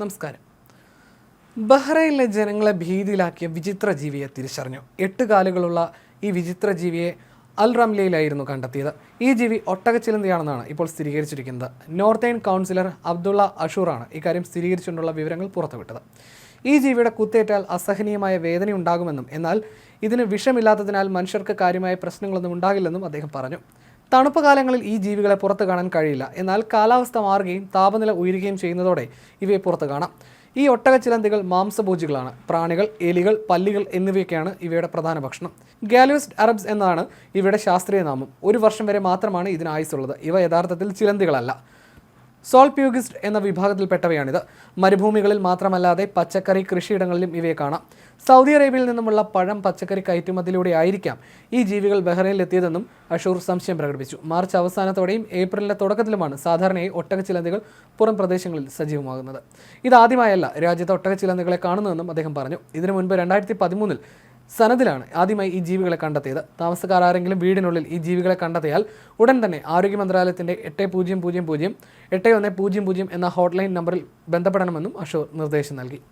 നമസ്കാരം. ബഹ്റൈനിലെ ജനങ്ങളെ ഭീതിയിലാക്കിയ വിചിത്ര ജീവിയെ തിരിച്ചറിഞ്ഞു. എട്ട് കാലുകളുള്ള ഈ വിചിത്ര ജീവിയെ അൽ റംലയിലായിരുന്നു കണ്ടെത്തിയത്. ഈ ജീവി ഒട്ടകച്ചിലന്തിയാണെന്നാണ് ഇപ്പോൾ സ്ഥിരീകരിച്ചിരിക്കുന്നത്. നോർത്തേൺ കൗൺസിലർ അബ്ദുള്ള അഷൂറാണ് ഇക്കാര്യം സ്ഥിരീകരിച്ചുകൊണ്ടുള്ള വിവരങ്ങൾ പുറത്തുവിട്ടത്. ഈ ജീവിയുടെ കുത്തേറ്റാൽ അസഹനീയമായ വേദന ഉണ്ടാകുമെന്നും എന്നാൽ ഇതിന് വിഷമില്ലാത്തതിനാൽ മനുഷ്യർക്ക് കാര്യമായ പ്രശ്നങ്ങളൊന്നും ഉണ്ടാകില്ലെന്നും അദ്ദേഹം പറഞ്ഞു. തണുപ്പ് കാലങ്ങളിൽ ഈ ജീവികളെ പുറത്ത് കാണാൻ കഴിയില്ല. എന്നാൽ കാലാവസ്ഥ മാറുകയും താപനില ഉയരുകയും ചെയ്യുന്നതോടെ ഇവയെ പുറത്ത് കാണാം. ഈ ഒട്ടകച്ചിലന്തികൾ മാംസഭോജികളാണ്. പ്രാണികൾ എലികൾ പല്ലികൾ എന്നിവയൊക്കെയാണ് ഇവയുടെ പ്രധാന ഭക്ഷണം. ഗാലുവിസ്റ്റ് അറബ്സ് എന്നാണ് ഇവയുടെ ശാസ്ത്രീയ നാമം. ഒരു വർഷം വരെ മാത്രമാണ് ഇതിന് ആയുസുള്ളത് ഇവ യഥാർത്ഥത്തിൽ ചിലന്തികളല്ല. സോൾപ്യൂഗിസ്റ്റ് എന്ന വിഭാഗത്തിൽപ്പെട്ടവയാണിത്. മരുഭൂമികളിൽ മാത്രമല്ലാതെ പച്ചക്കറി കൃഷിയിടങ്ങളിലും ഇവയെ കാണാം. സൗദി അറേബ്യയിൽ നിന്നുമുള്ള പഴം പച്ചക്കറി കയറ്റുമതിയിലൂടെ ആയിരിക്കാം ഈ ജീവികൾ ബഹ്റൈനിൽ എത്തിയതെന്നും അഷൂർ സംശയം പ്രകടിപ്പിച്ചു. മാർച്ച് അവസാനത്തോടെയും ഏപ്രിലിന്റെ തുടക്കത്തിലുമാണ് സാധാരണയായി ഒട്ടകച്ചിലന്തികൾ പുറം പ്രദേശങ്ങളിൽ സജീവമാകുന്നത്. ഇതാദ്യമായല്ല രാജ്യത്ത് ഒട്ടകച്ചിലന്തികളെ കാണുന്നതെന്നും അദ്ദേഹം പറഞ്ഞു. ഇതിനു മുൻപ് രണ്ടായിരത്തി പതിമൂന്നിൽ സനദിലാണ് ആദ്യമായി ഈ ജീവികളെ കണ്ടെത്തിയത്. താമസക്കാർ ആരെങ്കിലും വീടിനുള്ളിൽ ഈ ജീവികളെ കണ്ടെത്തിയാൽ ഉടൻ തന്നെ ആരോഗ്യ മന്ത്രാലയത്തിന്റെ എട്ട് പൂജ്യം പൂജ്യം പൂജ്യം എട്ട് ഒന്ന് പൂജ്യം പൂജ്യം എന്ന ഹോട്ട്ലൈൻ നമ്പറിൽ ബന്ധപ്പെടണമെന്നും അശോക് നിർദ്ദേശം നൽകി.